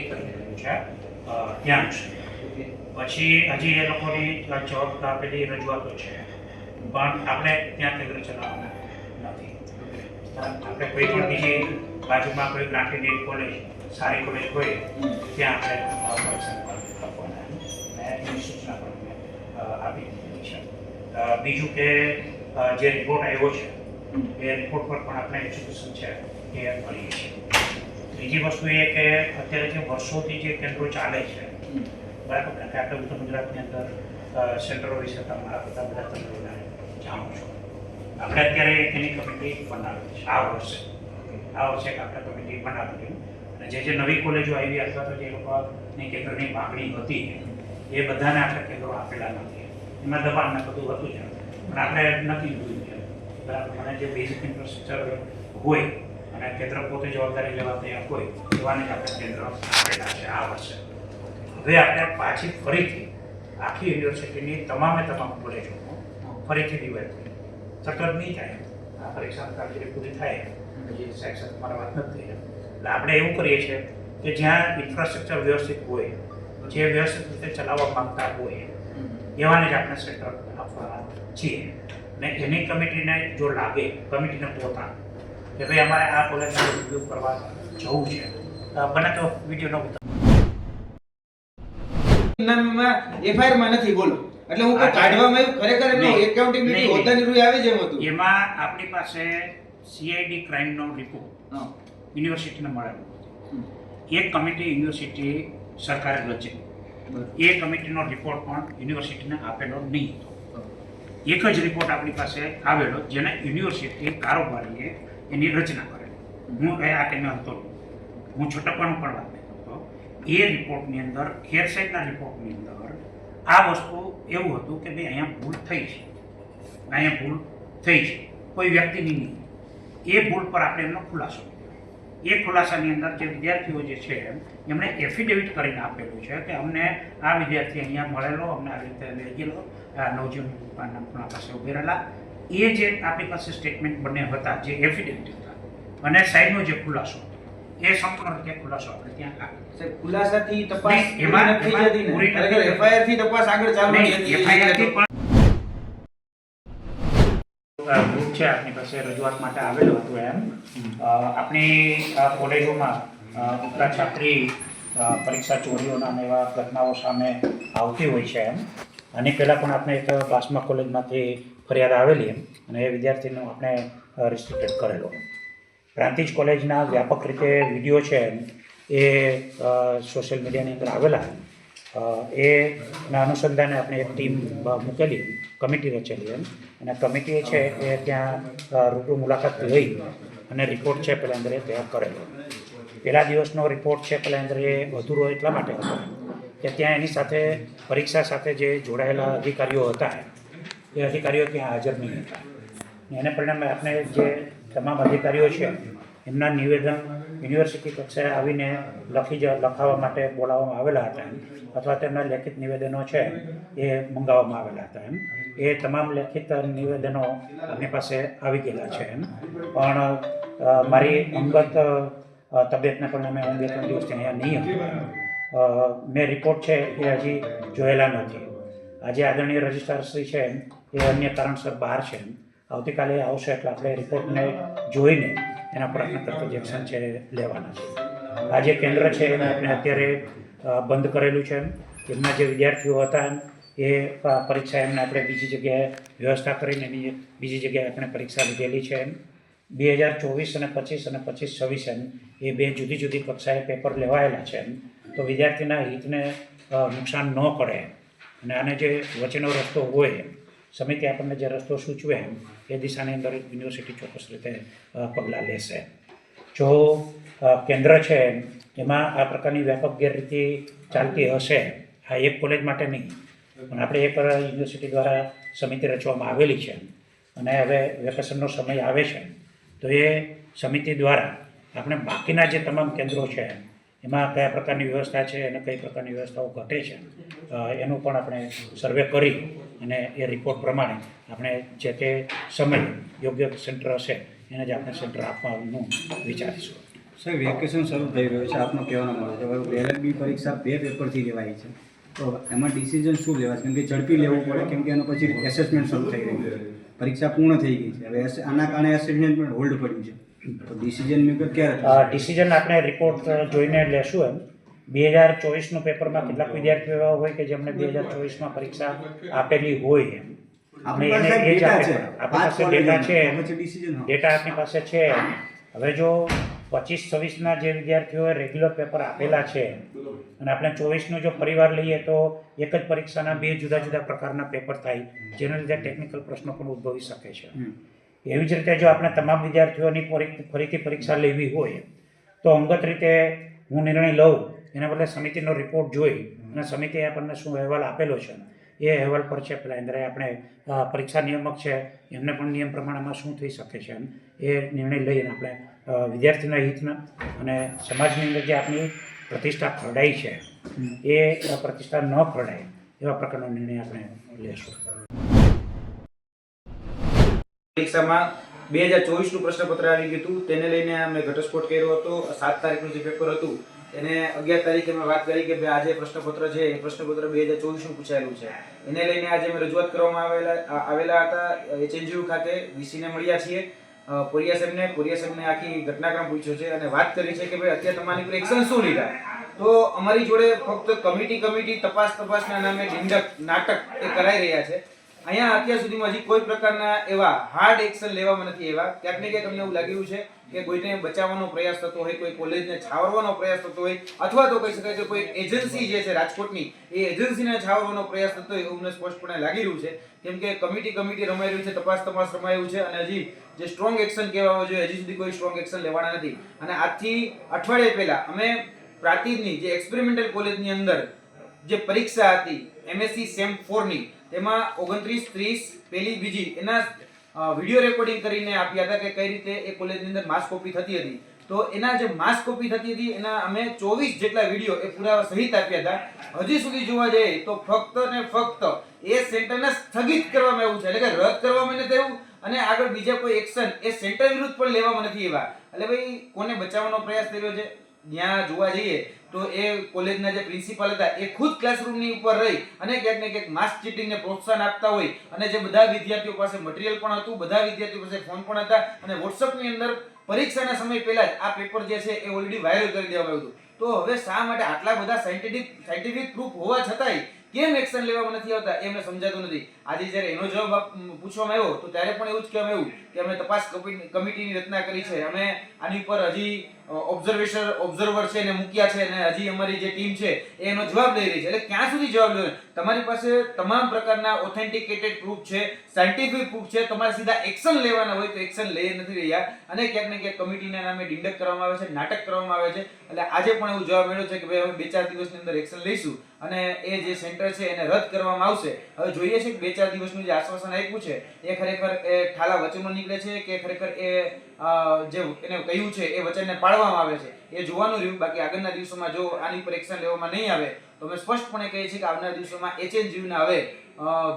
અ, કરી દીધું છે. ત્યાં જ. પછી હજી એ લોકોની જવાબ આપેલી રજૂઆતો છે. પણ આપણે ત્યાં કેન્દ્ર ચલાવવાના નથી. આપણે કોઈ પણ બીજી બાજુમાં કોઈ ગ્રાન્ટેડ કોલેજ સારી કોલેજ હોય ત્યાં આપણે આપવાના. અને સૂચના પણ મેં આપી દીધી છે. બીજું કે જે રિપોર્ટ આવ્યો છે એ રિપોર્ટ પર પણ આપણે એજ્યુકેશન છે એ મળીએ છીએ. ત્રીજી વસ્તુ એ કે અત્યારે જે વર્ષોથી જે કેન્દ્રો ચાલે છે, બરાબર? કારણ કે આપણે ઉત્તર ગુજરાતની અંદર સેન્ટરો વિશે તમારા બધા બધા તંત્રોને જાણો છો. આપણે અત્યારે એની કમિટી બનાવી છે, આ વર્ષે. આ વર્ષે આપણે કમિટી બનાવી અને જે જે નવી કોલેજો આવી અથવા તો જે લોકોની કેન્દ્રની માગણી હતી, એ બધાને આપણે કેન્દ્રો આપેલા નથી. એમાં દબાણ ને બધું હતું જ. પણ આપણે નથી જોયું બરાબર? મને જે બેઝિક ઇન્ફ્રાસ્ટ્રક્ચર હોય અને કેન્દ્ર પોતે જવાબદારી લેવા તૈયાર હોય એવાને આપણે કેન્દ્ર આપેલા છે, આ વર્ષે. હવે આપણે પાછી ફરીથી આખી યુનિવર્સિટીની તમામે તમામ કોલેજોનો ફરીથી રિવાઇઝ કરીએ. સતત નહીં થાય. આ પરીક્ષા કામગીરી પૂરી થાય. પછી સેક્શન તમારા વાત નથી થઈ. એટલે આપણે એવું કરીએ છીએ કે જ્યાં ઇન્ફ્રાસ્ટ્રક્ચર વ્યવસ્થિત હોય, જે વ્યવસ્થિત રીતે ચલાવવા માંગતા હોય, એવાને જ આપણે સેન્ટર આપવાના છીએ. ને એની કમિટીને જો લાગે કમિટીને પોતા કે ભાઈ અમારે આ કોલેજનો ઉપયોગ કરવા જવું છે. બને તો વીડિયો ન નથી બોલો. એટલે હું કાઢવામાં આવ્યું ખરેખર જેમ હતું. એમાં આપણી પાસે સીઆઈડી ક્રાઇમનો રિપોર્ટ યુનિવર્સિટીને મળેલો. એક કમિટી યુનિવર્સિટી સરકારે રચી. એ કમિટીનો રિપોર્ટ પણ યુનિવર્સિટીને આપેલો નહીં. હતો એક જ રિપોર્ટ આપણી પાસે આવેલો જેને યુનિવર્સિટી કારોબારીએ એની રચના કરેલી હું એ આ કેમ હતો. હું છૂટકવાનું પણ વાત હતો એ રિપોર્ટની અંદર, ખેર સાહેબના રિપોર્ટની અંદર, આ વસ્તુ એવું હતું કે ભાઈ અહીંયા ભૂલ થઈ છે. અહીંયા ભૂલ થઈ છે. કોઈ વ્યક્તિની નહીં. એ ભૂલ પર આપણે એમનો ખુલાસો એ ખુલાસાની અંદર જે વિદ્યાર્થીઓ જે છે, એમણે એફિડેવિટ કરીને આપેલું છે કે અમને આ વિદ્યાર્થી અહીંયા મળેલો, અમને આવી રીતે લઈ ગયેલો. નવજીવન પાસે ઊભી રહેલા એ જે આપણી પાસે સ્ટેટમેન્ટ બંને હતા જે એફિડેવિટ હતા અને સાઈડનો જે ખુલાસો એ સંપૂર્ણ રીતે ખુલાસો આપણે ત્યાં ખુલાસાથી તપાસ એમાં- નથી જતી ને. FIR થી તપાસ આગળ ચાલવાની હતી FIR થી પણ ગ્રુપ છે આપણી પાસે રજૂઆત માટે આવેલું હતું એમ. આપણી કોલેજોમાં ઉપરા છાત્રી પરીક્ષા ચોરીઓના એવા ઘટનાઓ સામે આવતી હોય છે એમ. આની પહેલાં પણ આપણે એક બાસમા કોલેજમાંથી ફરિયાદ આવેલી એમ. અને એ વિદ્યાર્થીનો આપણે રિસ્ટ્રિક્ટેડ કરેલો. પ્રાંતિજ કોલેજના વ્યાપક રીતે વીડિયો છે એ સોશિયલ મીડિયાની અંદર આવેલા એના અનુસંધાને આપણે એક ટીમ મૂકેલી કમિટી રચેલી એમ. અને કમિટીએ છે એ ત્યાં રૂબરૂ મુલાકાત લઈ અને રિપોર્ટ છે અંદર એ તૈયાર કરેલો. પહેલા દિવસનો રિપોર્ટ છે પહેલાં અંદર એ અધૂરો એટલા માટે હતો. કે ત્યાં એની સાથે પરીક્ષા સાથે જે જોડાયેલા અધિકારીઓ હતા, એ અધિકારીઓ ત્યાં હાજર નહીં હતા. એને પરિણામે આપણે જે તમામ અધિકારીઓ છે, એમના નિવેદન યુનિવર્સિટી કક્ષાએ આવીને લખી જ, લખાવવા માટે બોલાવવામાં આવેલા હતા એમ, અથવા તેમના લેખિત નિવેદનો છે એ મંગાવવામાં આવેલા હતા એમ. એ તમામ લેખિત નિવેદનો આપણી પાસે આવી ગયેલા છે એમ. પણ મારી અંગત તબિયતના પરિણામે હું બે ત્રણ દિવસથી અહીંયા નહીં હતો મેં રિપોર્ટ છે એ હજી જોયેલા નથી. આજે આદરણીય રજિસ્ટ્રારશ્રી છે એ અન્ય કારણસર બહાર છે આવતીકાલે આવશે એટલે આપણે રિપોર્ટને જોઈને એના પર આપણે તરત છે લેવાના છે. આ જે કેન્દ્ર છે એને આપણે અત્યારે બંધ કરેલું છે એમના જે વિદ્યાર્થીઓ હતા એ પરીક્ષા એમને આપણે બીજી જગ્યાએ વ્યવસ્થા કરીને એની બીજી જગ્યાએ આપણે પરીક્ષા લીધેલી છે એમ. બે હજાર ચોવીસ અને પચીસ અને પચીસ છવ્વીસ એમ, એ બે જુદી જુદી કક્ષાએ પેપર લેવાયેલા છે એમ. તો વિદ્યાર્થીના હિતને નુકસાન ન કરે અને આને જે વચ્ચેનો રસ્તો હોય, સમિતિ આપણને જે રસ્તો સૂચવે, એ દિશાની અંદર યુનિવર્સિટી ચોક્કસ રીતે પગલાં લેશે. જો કેન્દ્ર છે, એમાં આ પ્રકારની વ્યાપક ગેરરીતિ ચાલતી હશે, આ એક કોલેજ માટે નહીં, પણ આપણે એક યુનિવર્સિટી દ્વારા સમિતિ રચવામાં આવેલી છે, અને હવે વેકેશનનો સમય આવે છે, તો એ સમિતિ દ્વારા આપણે બાકીના જે તમામ કેન્દ્રો છે એમાં કયા પ્રકારની વ્યવસ્થા છે અને કઈ પ્રકારની વ્યવસ્થાઓ ઘટે છે. એનું પણ આપણે સર્વે કરી અને એ રિપોર્ટ પ્રમાણે આપણે જે તે સમય યોગ્ય સેન્ટર હશે એને જ આપણે સેન્ટર આપવાનું વિચારીશું. સાહેબ વેકેશન શરૂ થઈ રહ્યું છે. આપનો કહેવાનો મળે છે. હવે એલએલબી પરીક્ષા બે પેપરથી લેવાય છે. તો એમાં ડિસિઝન શું લેવાય? છે કેમ કે ઝડપી લેવું પડે, કેમ કે એનો પછી એસેસમેન્ટ શરૂ થઈ રહ્યું છે. પરીક્ષા પૂર્ણ થઈ ગઈ છે. હવે આના કારણે એસેસમેન્ટ હોલ્ડ પડ્યું છે. ડિસિઝન મેકર ક્યારે ડિસિઝન આપણે રિપોર્ટ જોઈને લેશું એમ. બે હજાર ચોવીસનું પેપરમાં કેટલાક વિદ્યાર્થીઓ એવા હોય કે જેમણે બે હજાર ચોવીસમાં પરીક્ષા આપેલી હોય એમ. આપણી એને એ જ ડેટા છે. આપણી પાસે ડેટા છે. ડેટા આપણી પાસે છે. હવે જો પચીસ છવ્વીસના જે વિદ્યાર્થીઓએ રેગ્યુલર પેપર આપેલા છે અને આપણે ચોવીસનું જો પરિવાર લઈએ તો એક જ પરીક્ષાના બે જુદા જુદા પ્રકારના પેપર થાય જેના લીધે ટેકનિકલ પ્રશ્નો પણ ઉદ્ભવી શકે છે. એવી જ રીતે જો આપણે તમામ વિદ્યાર્થીઓની ફરી- ફરીથી પરીક્ષા લેવી હોય, તો અંગત રીતે હું નિર્ણય લઉં, એના બદલે સમિતિનો રિપોર્ટ જોઈ, અને સમિતિએ આપણને શું અહેવાલ આપેલો છે, એ અહેવાલ પર છે પેલા ઇન્દ્રાએ આપણે પરીક્ષા નિયામક છે, એમને પણ નિયમ પ્રમાણેમાં શું થઈ શકે છે, એમ, એ નિર્ણય લઈને આપણે વિદ્યાર્થીના હિતના અને સમાજની અંદર જે આપણી પ્રતિષ્ઠા ખરડાઈ છે, એ પ્રતિષ્ઠા ન ખરડાય, એવા પ્રકારનો નિર્ણય આપણે લેશું. પરીક્ષામાં બે હજાર ચોવીસનું પ્રશ્નપત્ર આવી ગયું હતું. તેને લઈને અમે ઘટસ્ફોટ કર્યો હતો. સાત તારીખનું જે પેપર હતું, એને અગિયાર તારીખે મેં વાત કરી કે ભાઈ આજે પ્રશ્નપત્ર છે, એ પ્રશ્નપત્ર બે હજાર ચોવીસનું પૂછાયેલું છે. એને લઈને આજે અમે રજૂઆત કરવામાં આવેલા આવેલા હતા. એચએનજીયુ ખાતે વીસીને મળ્યા છીએ. પોરિયા સાહેબને પોરિયા સાહેબને આખી ઘટનાક્રમ પૂછ્યો છે અને વાત કરી છે કે ભાઈ અત્યારે તમારી પર એક્શન શું લીધા? તો અમારી જોડે ફક્ત કમિટી કમિટી તપાસ, તપાસના નામે ઢીંડક નાટક એ કરાઈ રહ્યા છે. અહીંયા અત્યાર સુધીમાં હજી કોઈ પ્રકારના એવા હાર્ડ એક્શન લેવામાં નથી એવા ક્યાંક ને ક્યાંક તમને એવું લાગ્યું છે કે કોઈને બચાવવાનો પ્રયાસ થતો હોય, કોઈ કોલેજને છાવરવાનો પ્રયાસ થતો હોય, અથવા તો કહી શકાય કે કોઈ એજન્સી જે છે રાજકોટની, એ એજન્સીને છાવરવાનો પ્રયાસ થતો હોય એવું મને સ્પષ્ટપણે લાગી રહ્યું છે. કેમ કે કમિટી કમિટી રમાઈ રહ્યું છે, તપાસ તપાસ રમાયું છે અને હજી જે સ્ટ્રોંગ એક્શન કહેવા જોઈએ હજી સુધી કોઈ સ્ટ્રોંગ એક્શન લેવાના નથી. અને આજથી અઠવાડિયે પહેલા અમે પ્રાતિજની જે એક્સપેરિમેન્ટલ કોલેજની અંદર જે પરીક્ષા હતી એમએસસી સેમ 4 ની તેમાં ઓગણત્રીસ, ત્રીસ પેલી બીજી, એના વીડિયો રેકોર્ડિંગ કરીને આપ્યા હતા કે કઈ રીતે એ કોલેજની અંદર માસ કોપી થતી હતી. તો એના જે માસ કોપી થતી હતી, એના અમે ચોવીસ જેટલા વીડિયો એ પુરાવા સહિત આપ્યા હતા. હજી સુધી જોવા જઈએ તો ફક્ત ને ફક્ત એ સેન્ટરને સ્થગિત કરવામાં આવ્યું છે. એટલે કે રદ કરવામાં નથી આવ્યું અને આગળ બીજા કોઈ એક્શન એ સેન્ટર વિરુદ્ધ પણ લેવામાં નથી એવા એટલે ભાઈ, કોને બચાવવાનો પ્રયાસ કર્યો છે? ત્યાં જોવા જઈએ તો એ કોલેજના જે પ્રિન્સિપાલ હતા, એ ખુદ ક્લાસરૂમની ઉપર રહી અને ક્યાંક ને ક્યાંક માસ ચીટિંગને પ્રોત્સાહન આપતા હોય અને જે બધા વિદ્યાર્થીઓ પાસે મટીરિયલ પણ હતું, બધા વિદ્યાર્થીઓ પાસે ફોન પણ હતા અને વોટ્સઅપની અંદર પરીક્ષાના સમય પહેલા જ આ પેપર જે છે એ ઓલરેડી વાયરલ કરી દેવામાં આવ્યું હતું. તો હવે શા માટે આટલા બધા સાયન્ટિફિક સાયન્ટિફિક પ્રૂફ હોવા છતાંય કેમ એક્શન લેવામાં નથી આવતા, એ મને સમજાતું નથી. આજે જ્યારે એનો જવાબ પૂછવામાં આવ્યો, તો ત્યારે પણ એવું જ કહેવામાં આવ્યું કે અમે તપાસ કમિટી- કમિટીની રચના કરી છે. અમે આની ઉપર હજી ઓબ્ઝર્વેશન ઓબ્ઝર્વર છે એને મૂક્યા છે અને હજી અમારી જે ટીમ છે એ એનો જવાબ લઈ રહી છે. એટલે ક્યાં સુધી જવાબ લેવાનો તમારી પાસે તમામ પ્રકારના ઓથેન્ટિકેટેડ પ્રૂફ છે સાયન્ટિફિક પ્રૂફ છે. તમારે સીધા એક્શન લેવાના હોય તો એક્શન લઈ નથી રહ્યા. અને ક્યાંક ને ક્યાંક કમિટીના નામે ડિંડક કરવામાં આવે છે, નાટક કરવામાં આવે છે. એટલે આજે પણ એવું જવાબ મળ્યો છે કે ભાઈ અમે બે ચાર દિવસની અંદર એક્શન લઈશું. અને એ જે સેન્ટર છે એને રદ કરવામાં આવશે. હવે જોઈએ છે કે બે ચાર દિવસનું જે આશ્વાસન આપ્યું છે, એ ખરેખર એ ઠાલા વચનો નીકળે છે કે ખરેખર એ જે એને કહ્યું છે એ વચનને પાળવામાં આવે છે, એ જોવાનું રહ્યું. બાકી આગળના દિવસોમાં જો આની પર એક્શન લેવામાં નહીં આવે, તો અમે સ્પષ્ટપણે કહીએ છીએ કે આવનારા દિવસોમાં એચએનજીયુના હવે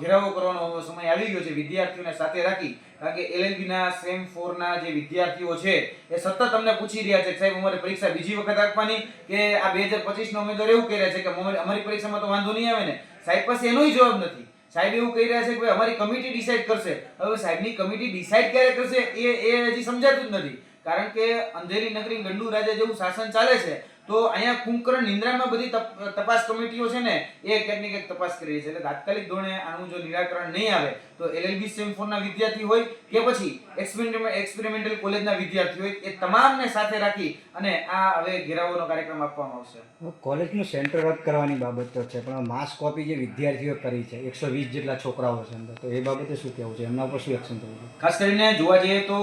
ઘેરાવો કરવાનો સમય આવી ગયો છે વિદ્યાર્થીઓને સાથે રાખી. કારણ કે એલએલબીના સેમ ફોરના જે વિદ્યાર્થીઓ છે, એ સતત તમને પૂછી રહ્યા છે સાહેબ, અમારે પરીક્ષા બીજી વખત આપવાની કે આ બે હજાર પચીસ નો ઉમેદવાર એવું કહી છે કે અમારી પરીક્ષામાં તો વાંધો નહીં આવે ને? સાહેબ પાસે એનોય જવાબ નથી. સાહેબ એવું કહી રહ્યા છે કે ભાઈ અમારી કમિટી ડિસાઈડ કરશે. હવે સાહેબની કમિટી ડિસાઈડ ક્યારે કરશે એ એ હજી સમજાતું જ નથી. કારણ કે અંધેરી નગરી ગંડુ રાજા જેવું શાસન ચાલે છે તો અહીંયા કુંકર નિંદ્રામાં બધી તપ- તપાસ કમિટીઓ છે ને એ ક્યાંક ને ક્યાંક તપાસ કરી રહી છે. એટલે તાત્કાલિક ધોરણે આનું જો નિરાકરણ નહીં આવે તો એલએલબી સેમ ફોરના વિદ્યાર્થી હોય કે પછી એક્સપેરિમેન્ટ એક્સપેરિમેન્ટલ કોલેજના વિદ્યાર્થી હોય એ તમામને સાથે રાખી અને આ હવે ઘેરાવોનો કાર્યક્રમ આપવામાં આવશે. કોલેજનું સેન્ટર રદ કરવાની બાબત તો છે પણ માસ કોપી જે વિદ્યાર્થીઓ કરી છે એકસો વીસ જેટલા છોકરાઓ છે અંદર તો એ બાબતે શું કહેવું છે? એમના ઉપર શું એક્શન થવું ખાસ કરીને જોવા જઈએ તો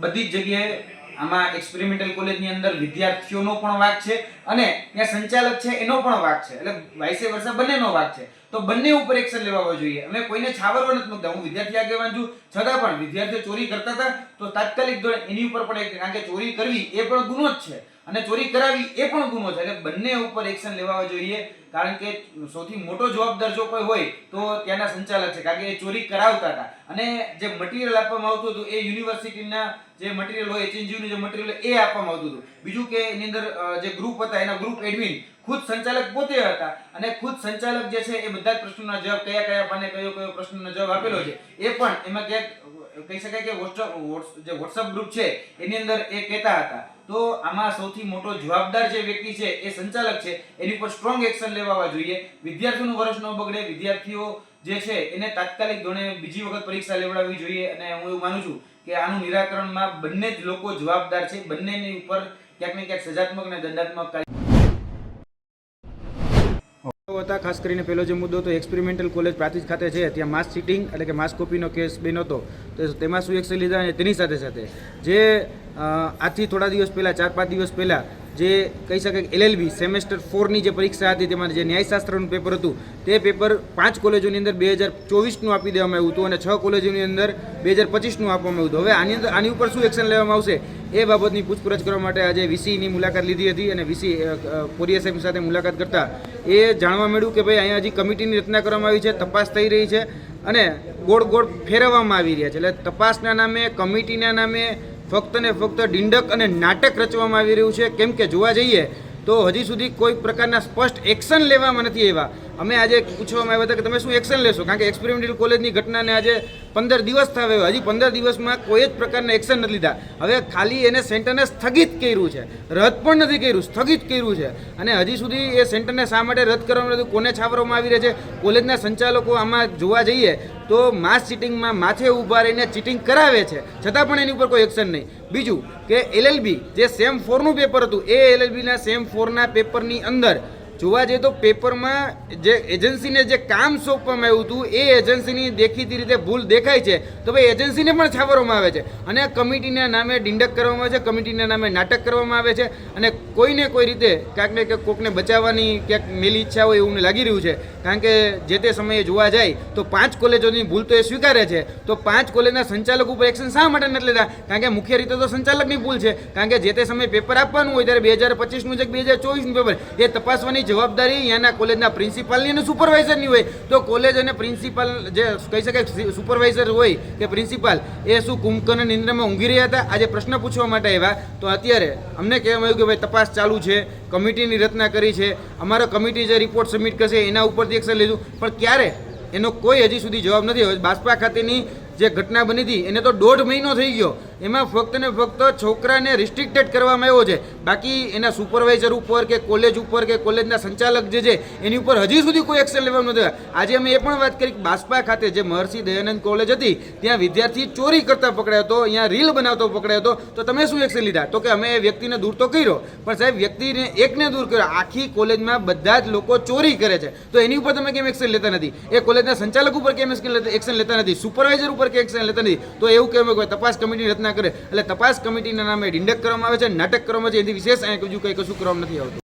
બધી જ જગ્યાએ આમાં એક્સપેરિમેન્ટલ કોલેજની અંદર વિદ્યાર્થીઓનો પણ વાક છે અને ત્યાં સંચાલક છે એનો પણ વાક છે. એટલે વાઇસે વર્ષા બંનેનો વાક છે. તો બંને ઉપર એક્શન લેવા જોઈએ. અમે કોઈને છાવરવા નથી મૂકતા. હું વિદ્યાર્થી આગેવાન છું. છતાં પણ વિદ્યાર્થીઓ ચોરી કરતા હતા, તો તાત્કાલિક ધોરણે એની ઉપર પણ કારણ કે ચોરી કરવી એ પણ ગુનો જ છે. અને ચોરી કરાવી એ પણ ગુનો છે. એટલે બંને ઉપર એક્શન લેવા જોઈએ. કારણ કે સૌથી મોટો જવાબદાર જો કોઈ હોય, તો ત્યાંના સંચાલક છે. કારણ કે એ ચોરી કરાવતા હતા. અને જે મટીરિયલ આપવામાં આવતું હતું એ યુનિવર્સિટીના જે મટીરિયલ હોય, એચએનજીયુનું જે મટીરિયલ એ આપવામાં આવતું હતું. બીજું કે એની અંદર જે ગ્રુપ હતા, એના ગ્રુપ એડમિન ખુદ સંચાલક પોતે હતા. અને ખુદ સંચાલક જે છે, એ બધા જ પ્રશ્નોના જવાબ કયા કયા પાને કયો કયો પ્રશ્નનો જવાબ આપેલો છે, એ પણ એમાં ક્યાંક કહી શકાય કે વોટ્સઅપ જે વોટ્સઅપ ગ્રુપ છે, એની અંદર એ કહેતા હતા. તો આમાં સૌથી મોટો જવાબદાર જે વ્યક્તિ છે, એ સંચાલક છે. એની ઉપર સ્ટ્રોંગ એક્શન લેવા જોઈએ. વિદ્યાર્થીઓનું વર્ષ ન બગડે, વિદ્યાર્થીઓ જે છે, એને તાત્કાલિક ધોરણે બીજી વખત પરીક્ષા લેવડાવવી જોઈએ. અને હું એવું માનું છું કે આનું નિરાકરણમાં બંને જ લોકો જવાબદાર છે. બંનેની ઉપર ક્યાંક ને ક્યાંક સજાત્મક અને દંડાત્મક કાર્ય હતા ખાસ કરીને પહેલો જે મુદ્દો હતો એક્સપેરિમેન્ટલ કોલેજ પ્રાંતિજ ખાતે છે. ત્યાં માસ ચીટિંગ એટલે કે માસ કોપીનો કેસ બન્યો હતો તો તેમાં શું એક્શન લીધા અને તેની સાથે સાથે જે આજથી થોડા દિવસ પહેલાં, ચાર પાંચ દિવસ પહેલાં જે કહી શકાય કે એલએલબી સેમેસ્ટર ફોરની જે પરીક્ષા હતી, તેમાં જે ન્યાયશાસ્ત્રનું પેપર હતું, તે પેપર પાંચ કોલેજોની અંદર બે હજાર ચોવીસનું આપી દેવામાં આવ્યું હતું અને છ કોલેજોની અંદર બે હજાર પચીસનું આપવામાં આવ્યું હતું. હવે આની અંદર આની ઉપર શું એક્શન લેવામાં આવશે? એ બાબતની પૂછપરછ કરવા માટે આજે વીસીની મુલાકાત લીધી હતી અને વીસી પોરિયા સાહેબ સાથે મુલાકાત કરતા એ જાણવા મળ્યું કે ભાઈ, અહીંયા હજી કમિટીની રચના કરવામાં આવી છે, તપાસ થઈ રહી છે અને ગોળ ગોળ ફેરવવામાં આવી રહ્યા છે. એટલે તપાસના નામે, કમિટીના નામે ફક્ત ને ફક્ત ડિંડક અને નાટક રચવામાં આવી રહ્યું છે. કેમ કે જોવા જઈએ તો હજી સુધી કોઈ પ્રકારના સ્પષ્ટ એક્શન લેવામાં નથી આવ્યા. અમે આજે પૂછવામાં આવ્યા હતા કે તમે શું એક્શન લેશો? કારણ કે એક્સપેરિમેન્ટલ કોલેજની ઘટનાને આજે પંદર દિવસ થયો હજી પંદર દિવસમાં કોઈ જ પ્રકારના એક્શન નથી લીધા. હવે ખાલી એને સેન્ટરને સ્થગિત કર્યું છે. રદ પણ નથી કર્યું, સ્થગિત કર્યું છે. અને હજી સુધી એ સેન્ટરને શા માટે રદ કરવામાં નથી કોને છાવરવામાં આવી રહ્યા છે? કોલેજના સંચાલકો આમાં જોવા જઈએ તો માસ ચીટિંગમાં માથે ઊભા રહીને ચીટિંગ કરાવે છે. છતાં પણ એની ઉપર કોઈ એક્શન નહીં. બીજું કે એલએલબી જે સેમ ફોરનું પેપર હતું, એ એલએલબીના સેમ ફોરના પેપરની અંદર જોવા જઈએ તો પેપરમાં જે એજન્સીને જે કામ સોંપવામાં આવ્યું હતું, એ એજન્સીની દેખીતી રીતે ભૂલ દેખાય છે. તો ભાઈ એજન્સીને પણ છાવરવામાં આવે છે. અને કમિટીના નામે ડિંડક કરવામાં આવે છે, કમિટીના નામે નાટક કરવામાં આવે છે. અને કોઈને કોઈ રીતે ક્યાંક ને ક્યાંક કોકને બચાવવાની ક્યાંક મેલી ઈચ્છા હોય એવું લાગી રહ્યું છે. કારણ કે જે તે સમયે જોવા જાય, તો પાંચ કોલેજોની ભૂલ તો એ સ્વીકારે છે. તો પાંચ કોલેજના સંચાલક ઉપર એક્શન શા માટે નથી લેતા? કારણ કે મુખ્ય રીતે તો સંચાલકની ભૂલ છે. કારણ કે જે તે સમયે પેપર આપવાનું હોય, ત્યારે બે હજાર પચીસનું છે બે હજાર ચોવીસનું પેપર. એ તપાસવાની જવાબદારી અહીંયાના કોલેજના પ્રિન્સિપાલની અને સુપરવાઇઝરની હોય. તો કોલેજ અને પ્રિન્સિપાલ જે કહી શકાય સુપરવાઇઝર હોય કે પ્રિન્સિપાલ, એ શું કુંભકર્ણ નિંદ્રામાં ઊંઘી રહ્યા હતા? આજે પ્રશ્ન પૂછવા માટે આવ્યા. તો અત્યારે અમને કહેવામાં આવ્યું કે ભાઈ તપાસ ચાલુ છે, કમિટીની રચના કરી છે. અમારો કમિટી જે રિપોર્ટ સબમિટ કરશે એના ઉપરથી એક્શન લીધું. પણ ક્યારે? એનો કોઈ હજી સુધી જવાબ નથી. બાસ્પા ખાતેની જે ઘટના બની હતી, એને તો દોઢ મહિનો થઈ ગયો. એમાં ફક્ત ને ફક્ત છોકરાને રિસ્ટ્રિક્ટેડ કરવામાં આવ્યો છે. બાકી એના સુપરવાઇઝર ઉપર કે કોલેજ ઉપર કે કોલેજના સંચાલક જે છે, એની ઉપર હજી સુધી કોઈ એક્શન લેવામાં નથી. આજે અમે એ પણ વાત કરી કે બાસ્પા ખાતે જે મહર્ષિ દયાનંદ કોલેજ હતી, ત્યાં વિદ્યાર્થી ચોરી કરતા પકડાયો હતો, અહીંયા રીલ બનાવતો પકડાયો હતો. તો તમે શું એક્શન લીધા? તો કે અમે વ્યક્તિને દૂર તો કર્યો, પણ સાહેબ વ્યક્તિને એકને દૂર કર્યો. આખી કોલેજમાં બધા જ લોકો ચોરી કરે છે. તો એની ઉપર તમે કેમ એક્શન લેતા નથી? એ કોલેજના સંચાલક ઉપર કેમ એક્શન લેતા નથી? સુપરવાઇઝર ઉપર કેમ એક્શન લેતા નથી? તો એવું કેમ તપાસ કમિટીની રચના કરે. એટલે તપાસ કમિટીના નામે ડિંડક કરવામાં આવે છે, નાટક કરવામાં આવે છે એની વિશેષ અહીંયા બીજું કંઈ કશું કરવામાં નથી આવતું.